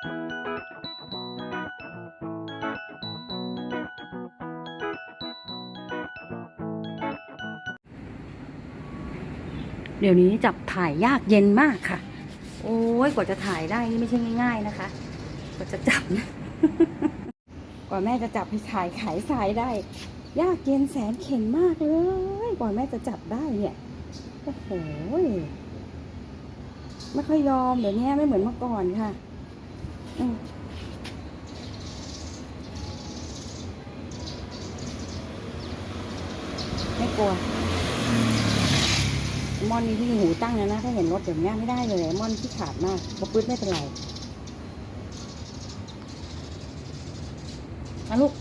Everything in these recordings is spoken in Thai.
เดี๋ยวนี้จับถ่ายยากเย็นมากค่ะ โอ้ยกว่าจะถ่ายได้นี่ไม่ใช่ง่ายๆนะคะ กว่าจะจับนะ กว่าแม่จะจับให้ถ่ายขายทรายได้ ยากเย็นแสนเข็นมากเลย กว่าแม่จะจับได้เนี่ย โอ้โห ไม่ค่อยยอมเดี๋ยวนี้ไม่เหมือนเมื่อก่อนค่ะ ไม่กลัวมอนนี่ที่หูตั้งนะนะถ้าเห็นรถอย่างเงี้ยไม่ได้เลยมอนที่ขาดมากบปื้ดไม่เป็นไรมาลูก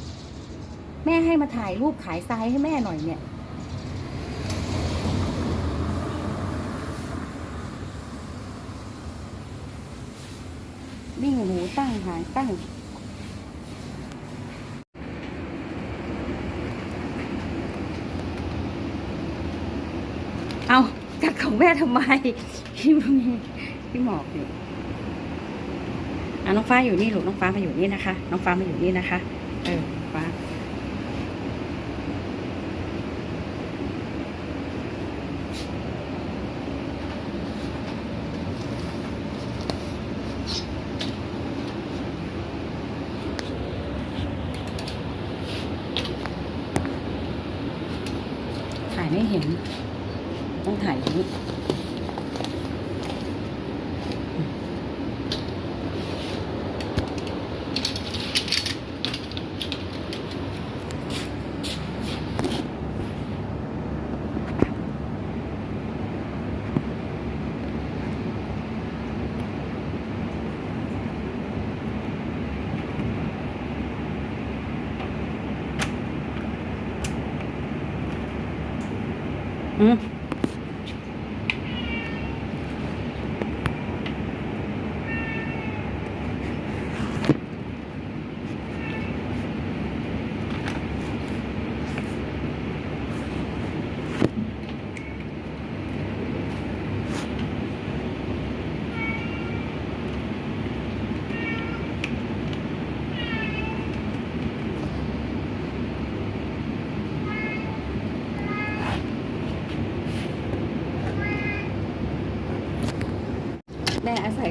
แม่ให้มาถ่ายรูปขายทรายให้แม่หน่อยเนี่ย วิ่งหูตั้งหางตั้งเอากัดของแม่ทำไมพี่พี่หมอกอยู่อะน้องฟ้าอยู่นี่ลูกน้องฟ้ามาอยู่นี่นะคะ น้องฟ้ามาอยู่นี่นะคะ เออฟ้า ถ่ายไม่เห็น ต้องถ่ายอย่างนี้ อื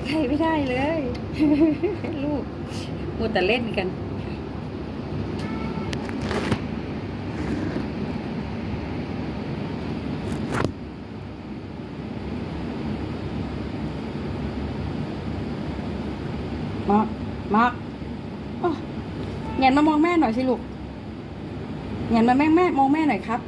ใครไม่ได้เลย ลูกมัวแต่เล่นกันมาร์คมาร์คอ้อเงียนมามองแม่หน่อยสิลูกเงียนมาแม่แม่มองแม่หน่อยครับ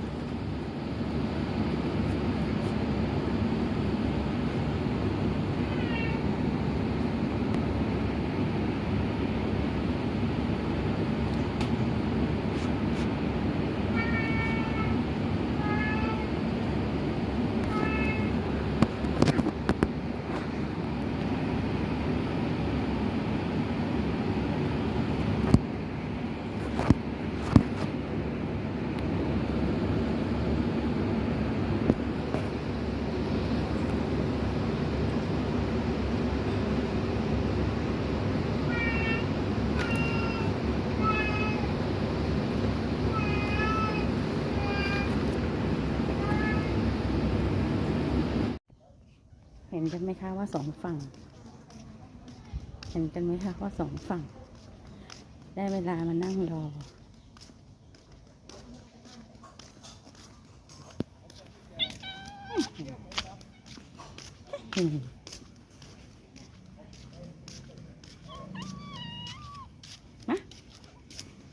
ห็นกันไหมคะว่าสองฝั่ง เห็นกันไหมคะว่าสองฝั่ง ได้เวลามานั่งรออืมมา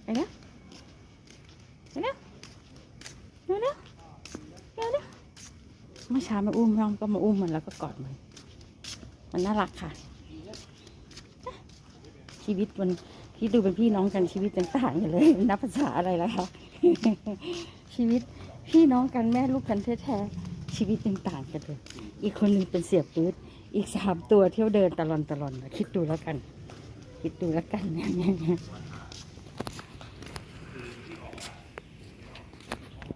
ไปแล้วไปแล้วเร็วเร็วเร็วเร็ว เมื่อเช้ามาอุ้มน้องก็มาอุ้มมันแล้วก็กอดมัน มันน่ารักค่ะ ชีวิตมันคิดดูเป็นพี่น้องกันชีวิตต่างกันเลย นับภาษาอะไรแล้วคะชีวิตพี่น้องกันแม่ลูกกันแท้ๆชีวิตยังต่างกันเลย อีกคนหนึงเป็นเสียบปื๊ดอีกสามตัวเที่ยวเดินตลอนตลอนคิดดูแล้วกัน คิดดูแล้วกัน